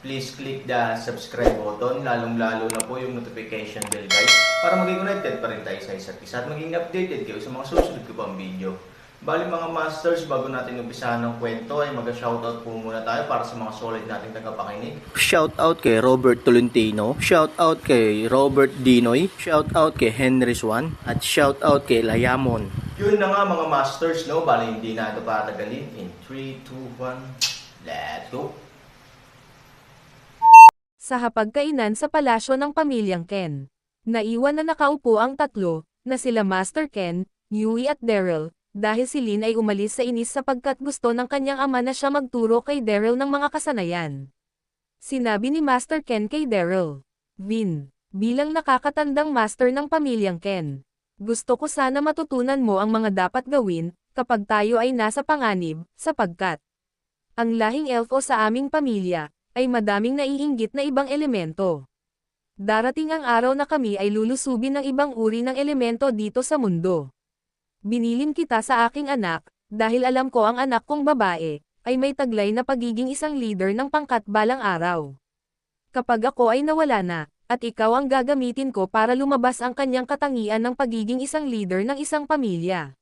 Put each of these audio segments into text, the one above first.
please click the subscribe button, lalong-lalo na po yung notification bell guys, para maging connected pa rin tayo sa isa't isa at maging updated kayo sa mga susunod ko pang video. Bali mga masters, bago natin umpisahan ng kwento ay mag-shoutout po muna tayo para sa mga solid nating tagapakinig. Shoutout kay Robert Tolentino, shoutout kay Robert Dinoy, shoutout kay Henry Swan, at shoutout kay Layamon. Yun na nga mga masters, no? Bali hindi na ito patagalin. In 3, 2, 1, let's go! Sa hapagkainan sa palasyo ng pamilyang Ken. Naiwan na nakaupo ang tatlo, na sila Master Ken, Yui at Daryl, dahil si Lin ay umalis sa inis sapagkat gusto ng kanyang ama na siya magturo kay Daryl ng mga kasanayan. Sinabi ni Master Ken kay Daryl, Vin, bilang nakakatandang master ng pamilyang Ken, gusto ko sana matutunan mo ang mga dapat gawin, kapag tayo ay nasa panganib, sapagkat ang lahing elfo sa aming pamilya, ay madaming naiinggit na ibang elemento. Darating ang araw na kami ay lulusubin ng ibang uri ng elemento dito sa mundo. Binilin kita sa aking anak, dahil alam ko ang anak kong babae, ay may taglay na pagiging isang leader ng pangkat balang araw. Kapag ako ay nawala na, at ikaw ang gagamitin ko para lumabas ang kanyang katangian ng pagiging isang leader ng isang pamilya.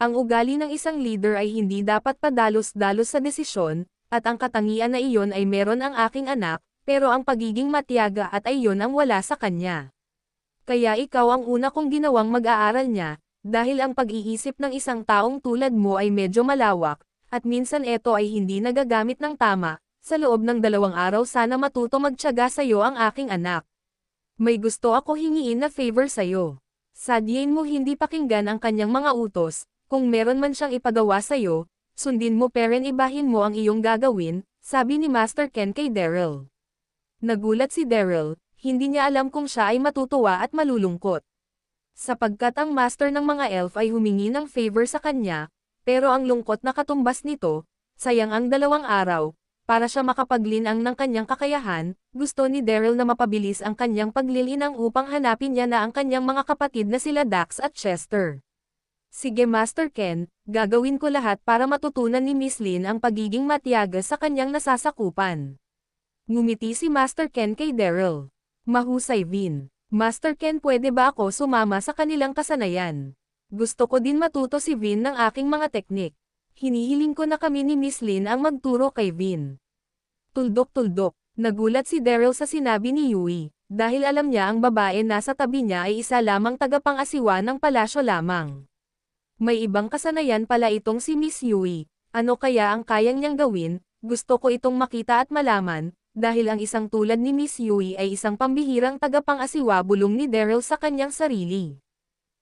Ang ugali ng isang leader ay hindi dapat padalos-dalos sa desisyon, at ang katangian na iyon ay meron ang aking anak, pero ang pagiging matyaga at ay iyon ang wala sa kanya. Kaya ikaw ang una kong ginawang mag-aaral niya, dahil ang pag-iisip ng isang taong tulad mo ay medyo malawak, at minsan ito ay hindi nagagamit ng tama, sa loob ng dalawang araw sana matuto magtyaga sa'yo ang aking anak. May gusto ako hingiin na favor sa'yo. Sadyain mo hindi pakinggan ang kanyang mga utos, kung meron man siyang ipagawa sa'yo, sundin mo peren ibahin mo ang iyong gagawin, sabi ni Master Ken kay Daryl. Nagulat si Daryl, hindi niya alam kung siya ay matutuwa at malulungkot. Sapagkat ang master ng mga elf ay humingi ng favor sa kanya, pero ang lungkot na katumbas nito, sayang ang dalawang araw, para siya makapaglinang ng kanyang kakayahan, gusto ni Daryl na mapabilis ang kanyang paglilinang upang hanapin niya na ang kanyang mga kapatid na sila Dax at Chester. Sige Master Ken, gagawin ko lahat para matutunan ni Miss Lin ang pagiging matyaga sa kanyang nasasakupan. Ngumiti si Master Ken kay Daryl. Mahusay Vin. Master Ken pwede ba ako sumama sa kanilang kasanayan? Gusto ko din matuto si Vin ng aking mga teknik. Hinihiling ko na kami ni Miss Lin ang magturo kay Vin. Tuldok-tuldok, nagulat si Daryl sa sinabi ni Yui, dahil alam niya ang babae nasa tabi niya ay isa lamang tagapang-asiwa ng palasyo lamang. May ibang kasanayan pala itong si Miss Yui, ano kaya ang kayang niyang gawin, gusto ko itong makita at malaman, dahil ang isang tulad ni Miss Yui ay isang pambihirang tagapang-asiwa bulong ni Daryl sa kanyang sarili.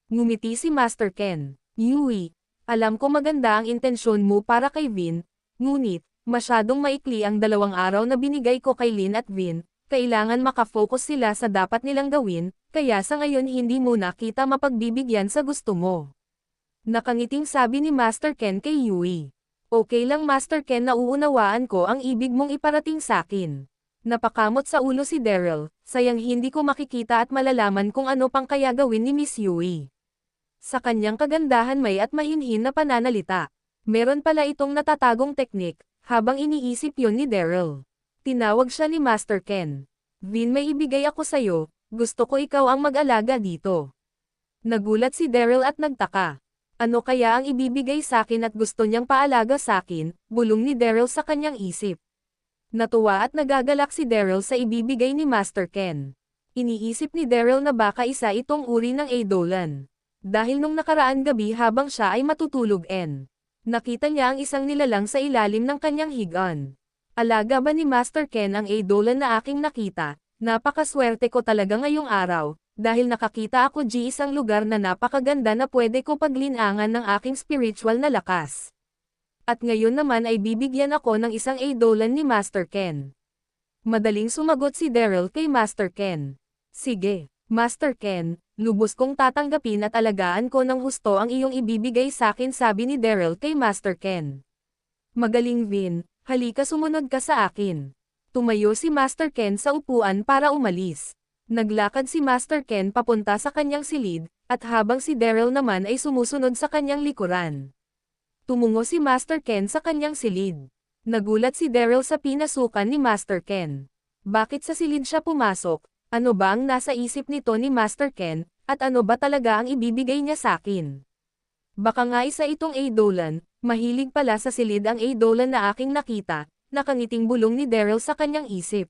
Ngumiti si Master Ken. Yui, alam ko maganda ang intensyon mo para kay Vin, ngunit, masyadong maikli ang dalawang araw na binigay ko kay Lin at Vin, kailangan makafocus sila sa dapat nilang gawin, kaya sa ngayon hindi muna kita mapagbibigyan sa gusto mo. Nakangiting sabi ni Master Ken kay Yui. Okay lang Master Ken na uunawaan ko ang ibig mong iparating sakin. Napakamot sa ulo si Daryl, sayang hindi ko makikita at malalaman kung ano pang kaya gawin ni Miss Yui. Sa kanyang kagandahan may at mahinhin na pananalita. Meron pala itong natatagong teknik, habang iniisip yon ni Daryl. Tinawag siya ni Master Ken. Vin may ibigay ako sa'yo, gusto ko ikaw ang mag-alaga dito. Nagulat si Daryl at nagtaka. Ano kaya ang ibibigay sa akin at gusto niyang paalaga sa akin, bulong ni Daryl sa kanyang isip. Natuwa at nagagalak si Daryl sa ibibigay ni Master Ken. Iniisip ni Daryl na baka isa itong uri ng Edolan. Dahil nung nakaraan gabi habang siya ay matutulog en. Nakita niya ang isang nilalang sa ilalim ng kanyang higaan. Alaga ba ni Master Ken ang Edolan na aking nakita? Napakaswerte ko talaga ngayong araw, dahil nakakita ako G isang lugar na napakaganda na pwede ko paglinangan ng aking spiritual na lakas. At ngayon naman ay bibigyan ako ng isang Edolan ni Master Ken. Madaling sumagot si Daryl kay Master Ken. Sige, Master Ken, lubos kong tatanggapin at alagaan ko ng husto ang iyong ibibigay sakin sabi ni Daryl kay Master Ken. Magaling Vin, halika sumunod ka sa akin. Tumayo si Master Ken sa upuan para umalis. Naglakad si Master Ken papunta sa kanyang silid, at habang si Daryl naman ay sumusunod sa kanyang likuran. Tumungo si Master Ken sa kanyang silid. Nagulat si Daryl sa pinasukan ni Master Ken. Bakit sa silid siya pumasok? Ano ba ang nasa isip nito ni Master Ken, at ano ba talaga ang ibibigay niya sa akin? Baka nga isa itong Eidolan, mahilig pala sa silid ang Eidolan na aking nakita, nakangiting bulong ni Daryl sa kanyang isip.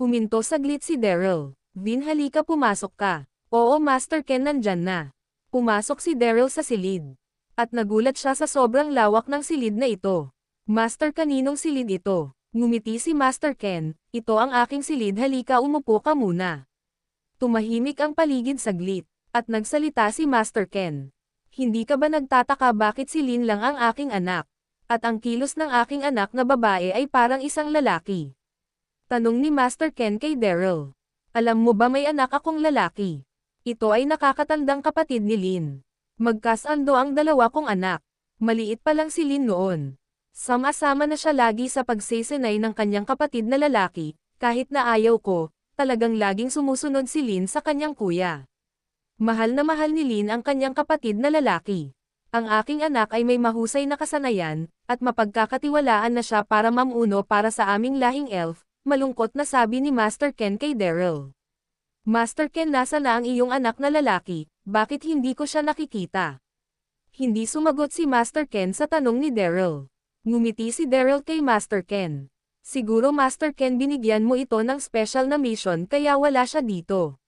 Huminto saglit si Daryl. Vin halika pumasok ka. Oo Master Ken nandyan na. Pumasok si Daryl sa silid. At nagulat siya sa sobrang lawak ng silid na ito. Master kaninong silid ito? Ngumiti si Master Ken, ito ang aking silid halika umupo ka muna. Tumahimik ang paligid saglit, at nagsalita si Master Ken. Hindi ka ba nagtataka bakit si Lin lang ang aking anak? At ang kilos ng aking anak na babae ay parang isang lalaki. Tanong ni Master Ken kay Daryl. Alam mo ba may anak akong lalaki? Ito ay nakakatandang kapatid ni Lin. Magkasando ang dalawa kong anak. Maliit pa lang si Lin noon. Sama-sama na siya lagi sa pagsesenay ng kanyang kapatid na lalaki, kahit na ayaw ko, talagang laging sumusunod si Lin sa kanyang kuya. Mahal na mahal ni Lin ang kanyang kapatid na lalaki. Ang aking anak ay may mahusay na kasanayan, at mapagkakatiwalaan na siya para mamuno para sa aming lahing elf, malungkot na sabi ni Master Ken kay Daryl. Master Ken nasa na ang iyong anak na lalaki, bakit hindi ko siya nakikita? Hindi sumagot si Master Ken sa tanong ni Daryl. Ngumiti si Daryl kay Master Ken. Siguro Master Ken binigyan mo ito ng special na mission kaya wala siya dito.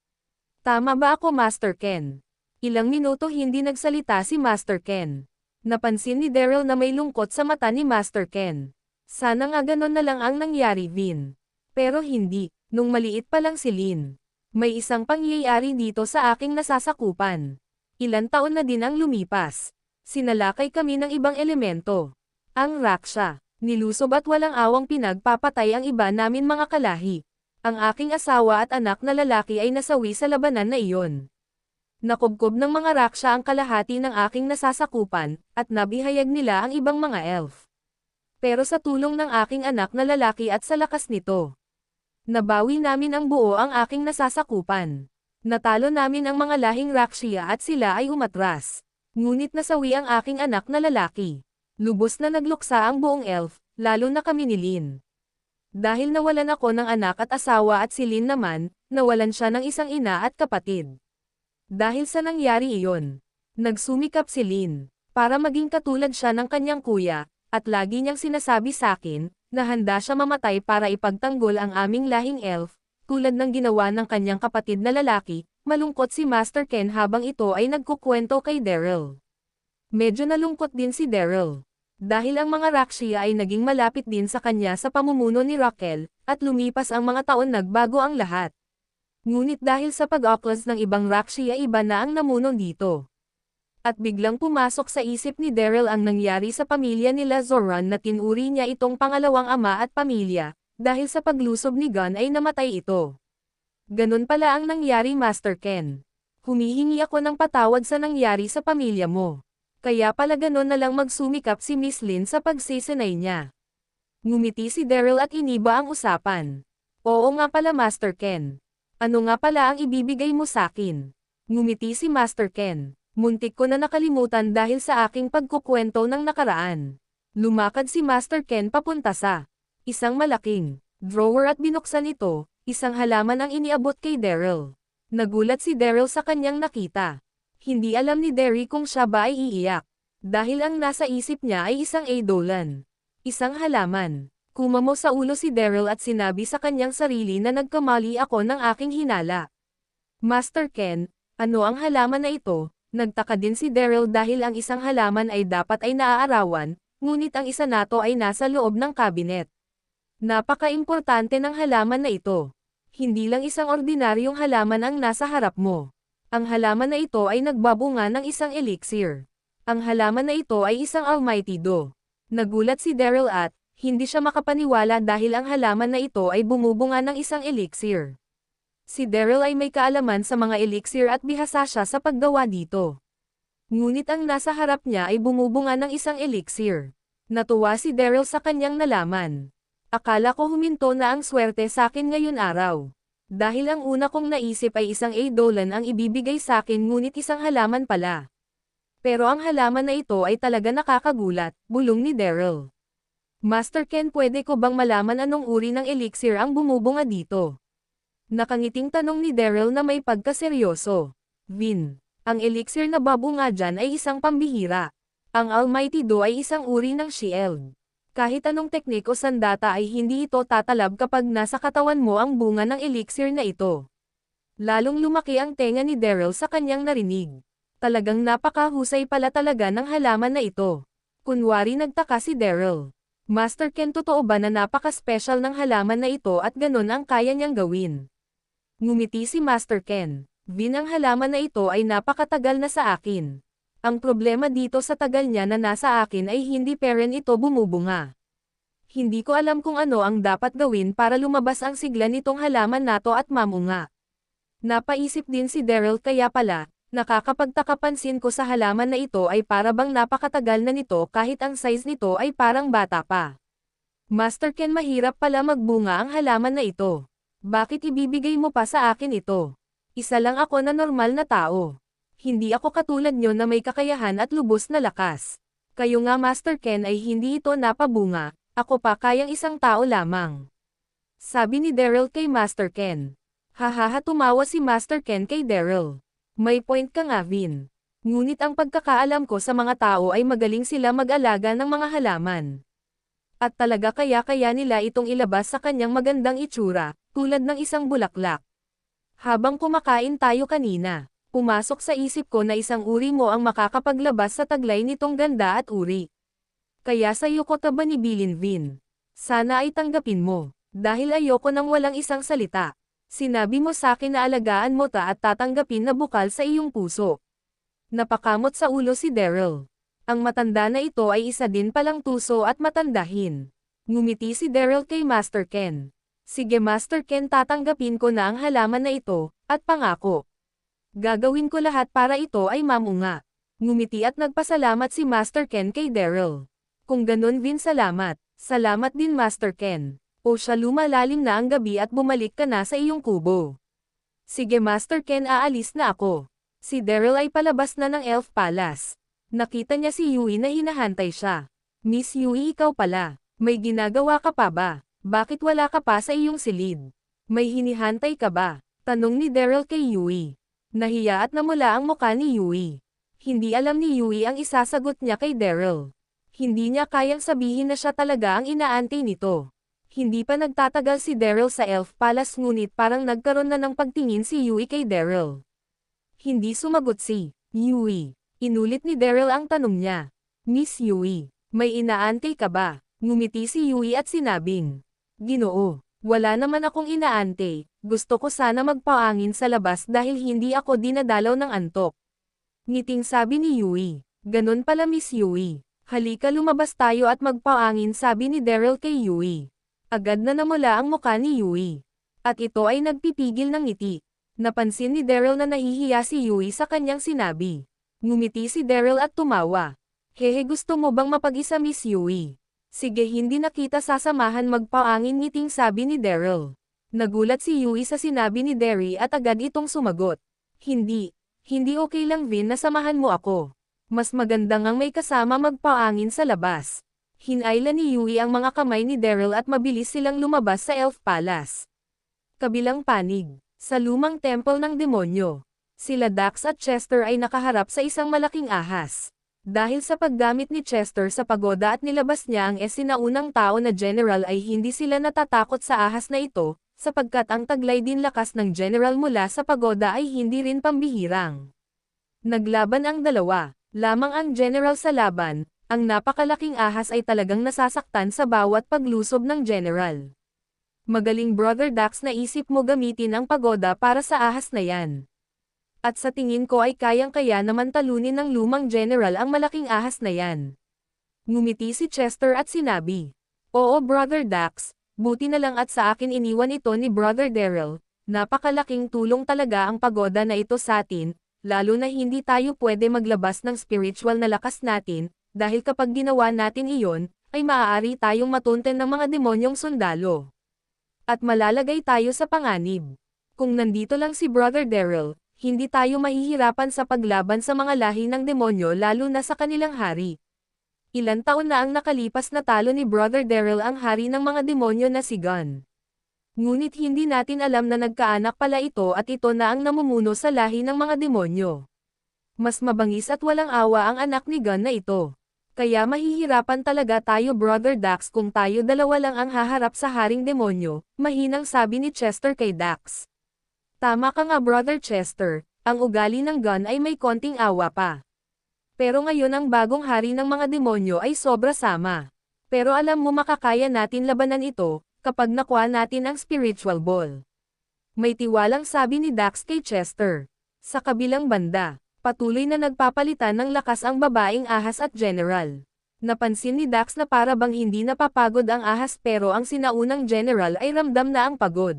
Tama ba ako Master Ken? Ilang minuto hindi nagsalita si Master Ken. Napansin ni Daryl na may lungkot sa mata ni Master Ken. Sana nga ganon na lang ang nangyari Vin. Pero hindi, nung maliit pa lang si Lin. May isang pangyayari dito sa aking nasasakupan. Ilan taon na din ang lumipas. Sinalakay kami ng ibang elemento. Ang Raksha, nilusob at walang awang pinagpapatay ang iba namin mga kalahi. Ang aking asawa at anak na lalaki ay nasawi sa labanan na iyon. Nakubkob ng mga raksha ang kalahati ng aking nasasakupan, at nabihayag nila ang ibang mga elf. Pero sa tulong ng aking anak na lalaki at sa lakas nito, nabawi namin ang buo ang aking nasasakupan. Natalo namin ang mga lahing rakshiya at sila ay umatras. Ngunit nasawi ang aking anak na lalaki. Lubos na nagluksa ang buong elf, lalo na kami ni Lin. Dahil nawalan ako ng anak at asawa at si Lin naman, nawalan siya ng isang ina at kapatid. Dahil sa nangyari iyon, nagsumikap si Lin, para maging katulad siya ng kanyang kuya, at lagi niyang sinasabi sa akin, na handa siya mamatay para ipagtanggol ang aming lahing elf, tulad ng ginawa ng kanyang kapatid na lalaki, malungkot si Master Ken habang ito ay nagkukwento kay Daryl. Medyo nalungkot din si Daryl. Dahil ang mga Rakshia ay naging malapit din sa kanya sa pamumuno ni Raquel, at lumipas ang mga taon nagbago ang lahat. Ngunit dahil sa pag-uploads ng ibang Rakshia iba na ang namuno dito. At biglang pumasok sa isip ni Daryl ang nangyari sa pamilya nila Zoran na tinuri niya itong pangalawang ama at pamilya, dahil sa paglusob ni Gun ay namatay ito. Ganun pala ang nangyari Master Ken. Humihingi ako ng patawad sa nangyari sa pamilya mo. Kaya pala ganun na lang magsumikap si Miss Lin sa pagsisinay niya. Ngumiti si Daryl at iniba ang usapan. Oo nga pala Master Ken. Ano nga pala ang ibibigay mo sa akin? Ngumiti si Master Ken. Muntik ko na nakalimutan dahil sa aking pagkukwento ng nakaraan. Lumakad si Master Ken papunta sa isang malaking drawer at binuksan ito, isang halaman ang iniabot kay Daryl. Nagulat si Daryl sa kanyang nakita. Hindi alam ni Derry kung siya ba ay iiyak. Dahil ang nasa isip niya ay isang Eidolan. Isang halaman. Kumamo sa ulo si Daryl at sinabi sa kanyang sarili na nagkamali ako ng aking hinala. Master Ken, ano ang halaman na ito? Nagtaka din si Daryl dahil ang isang halaman ay dapat ay naaarawan, ngunit ang isa nato ay nasa loob ng kabinet. Napaka-importante ng halaman na ito. Hindi lang isang ordinaryong halaman ang nasa harap mo. Ang halaman na ito ay nagbabunga ng isang elixir. Ang halaman na ito ay isang Almighty Do. Nagulat si Daryl at, Hindi siya makapaniwala dahil ang halaman na ito ay bumubunga ng isang elixir. Si Daryl ay may kaalaman sa mga elixir at bihasa siya sa paggawa dito. Ngunit ang nasa harap niya ay bumubunga ng isang elixir. Natuwa si Daryl sa kanyang nalaman. Akala ko huminto na ang swerte sa akin ngayon araw. Dahil ang una kong naisip ay isang Edolan ang ibibigay sa akin ngunit isang halaman pala. Pero ang halaman na ito ay talaga nakakagulat, bulong ni Daryl. Master Ken pwede ko bang malaman anong uri ng elixir ang bumubunga dito? Nakangiting tanong ni Daryl na may pagkaseryoso. Vin, ang elixir na babunga dyan ay isang pambihira. Ang Almighty Do ay isang uri ng shield. Kahit anong teknik o sandata ay hindi ito tatalab kapag nasa katawan mo ang bunga ng elixir na ito. Lalong lumaki ang tenga ni Daryl sa kanyang narinig. Talagang napakahusay pala talaga ng halaman na ito. Kunwari nagtaka si Daryl. Master Ken totoo ba na napaka-special ng halaman na ito at ganun ang kaya niyang gawin? Ngumiti si Master Ken. Vin ang halaman na ito ay napakatagal na sa akin. Ang problema dito sa tagal niya na nasa akin ay hindi peren ito bumubunga. Hindi ko alam kung ano ang dapat gawin para lumabas ang sigla nitong halaman nato at mamunga. Napaisip din si Daryl kaya pala, nakakapagtakapansin ko sa halaman na ito ay para napakatagal na nito kahit ang size nito ay parang bata pa. Master Ken mahirap pala magbunga ang halaman na ito. Bakit ibibigay mo pa sa akin ito? Isa lang ako na normal na tao. Hindi ako katulad nyo na may kakayahan at lubos na lakas. Kayo nga Master Ken ay hindi ito napabunga, ako pa kayang isang tao lamang. Sabi ni Daryl kay Master Ken. Hahaha tumawa si Master Ken kay Daryl. May point ka nga Vin. Ngunit ang pagkakaalam ko sa mga tao ay magaling sila mag-alaga ng mga halaman. At talaga kaya-kaya nila itong ilabas sa kanyang magandang itsura, tulad ng isang bulaklak. Habang kumakain tayo kanina, pumasok sa isip ko na isang uri mo ang makakapaglabas sa taglay nitong ganda at uri. Kaya sa'yo ko taba ni Bilin Vin. Sana ay tanggapin mo, dahil ayoko nang walang isang salita. Sinabi mo sa akin na alagaan mo ta at tatanggapin na bukal sa iyong puso. Napakamot sa ulo si Daryl. Ang matanda na ito ay isa din palang tuso at matandahin. Ngumiti si Daryl kay Master Ken. Sige Master Ken tatanggapin ko na ang halaman na ito, at pangako. Gagawin ko lahat para ito ay mamunga. Ngumiti at nagpasalamat si Master Ken kay Daryl. Kung ganun Vin salamat. Salamat din Master Ken. O siya lumalalim na ang gabi at bumalik ka na sa iyong kubo. Sige Master Ken aalis na ako. Si Daryl ay palabas na ng Elf Palace. Nakita niya si Yui na hinahantay siya. Miss Yui ikaw pala. May ginagawa ka pa ba? Bakit wala ka pa sa iyong silid? May hinihantay ka ba? Tanong ni Daryl kay Yui. Nahiya at namula ang muka ni Yui. Hindi alam ni Yui ang isasagot niya kay Daryl. Hindi niya kayang sabihin na siya talaga ang inaantay nito. Hindi pa nagtatagal si Daryl sa Elf Palace ngunit parang nagkaroon na ng pagtingin si Yui kay Daryl. Hindi sumagot si Yui. Inulit ni Daryl ang tanong niya. Miss Yui, may inaantay ka ba? Ngumiti si Yui at sinabing. Ginoo, wala naman akong inaantay, gusto ko sana magpaangin sa labas dahil hindi ako dinadalaw ng antok. Ngiting sabi ni Yui. Ganon pala Miss Yui. Halika lumabas tayo at magpaangin sabi ni Daryl kay Yui. Agad na namula ang muka ni Yui. At ito ay nagpipigil ng ngiti. Napansin ni Daryl na nahihiya si Yui sa kanyang sinabi. Ngumiti si Daryl at tumawa. Hehe gusto mo bang mapag-isa Miss Yui? Sige hindi na kita sasamahan magpaangin ngiting sabi ni Daryl. Nagulat si Yui sa sinabi ni Derry at agad itong sumagot. Hindi. Hindi okay lang Vin na samahan mo ako. Mas maganda ngang may kasama magpaangin sa labas. Hinayla ni Yui ang mga kamay ni Daryl at mabilis silang lumabas sa Elf Palace. Kabilang panig, sa lumang temple ng demonyo. Sila Dax at Chester ay nakaharap sa isang malaking ahas. Dahil sa paggamit ni Chester sa pagoda at nilabas niya ang esinaunang tao na general ay hindi sila natatakot sa ahas na ito, sapagkat ang taglay din lakas ng general mula sa pagoda ay hindi rin pambihirang. Naglaban ang dalawa, lamang ang general sa laban, ang napakalaking ahas ay talagang nasasaktan sa bawat paglusob ng general. Magaling Brother Dax na isip mo gamitin ang pagoda para sa ahas na yan. At sa tingin ko ay kayang-kaya naman talunin ng lumang general ang malaking ahas na yan. Ngumiti si Chester at sinabi. Oo Brother Dax, buti na lang at sa akin iniwan ito ni Brother Daryl, napakalaking tulong talaga ang pagoda na ito sa atin, lalo na hindi tayo pwede maglabas ng spiritual na lakas natin, dahil kapag ginawa natin iyon, ay maaari tayong matunten ng mga demonyong sundalo. At malalagay tayo sa panganib. Kung nandito lang si Brother Daryl, hindi tayo mahihirapan sa paglaban sa mga lahi ng demonyo lalo na sa kanilang hari. Ilan taon na ang nakalipas na talo ni Brother Daryl ang hari ng mga demonyo na si Gun. Ngunit hindi natin alam na nagkaanak pala ito at ito na ang namumuno sa lahi ng mga demonyo. Mas mabangis at walang awa ang anak ni Gun na ito. Kaya mahihirapan talaga tayo Brother Dax kung tayo dalawa lang ang haharap sa haring demonyo, mahinang sabi ni Chester kay Dax. Tama ka nga Brother Chester, ang ugali ng Gun ay may konting awa pa. Pero ngayon ang bagong hari ng mga demonyo ay sobra sama. Pero alam mo makakaya natin labanan ito, kapag nakuha natin ang spiritual ball. May tiwalang sabi ni Dax kay Chester. Sa kabilang banda, patuloy na nagpapalitan ng lakas ang babaeng ahas at general. Napansin ni Dax na para bang hindi napapagod ang ahas pero ang sinaunang general ay ramdam na ang pagod.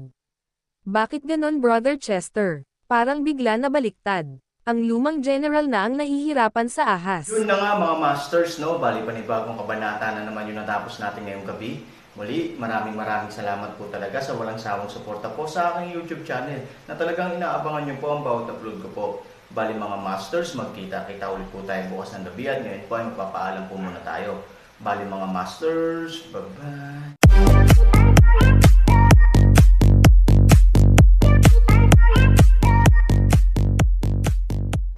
Bakit ganon Brother Chester? Parang bigla na baliktad. Ang lumang general na ang nahihirapan sa ahas. Yun na nga mga masters, no? Bali panibagong kabanata na naman yung natapos natin ngayong gabi. Muli, maraming maraming salamat po talaga sa walang sawang suporta po sa aking YouTube channel na talagang inaabangan niyo po ang bawat upload ko po. Bali mga masters, magkita-kita ulit po tayo bukas ng gabi at ngayon po ay magpapaalam po muna tayo. Bali mga masters, bye-bye!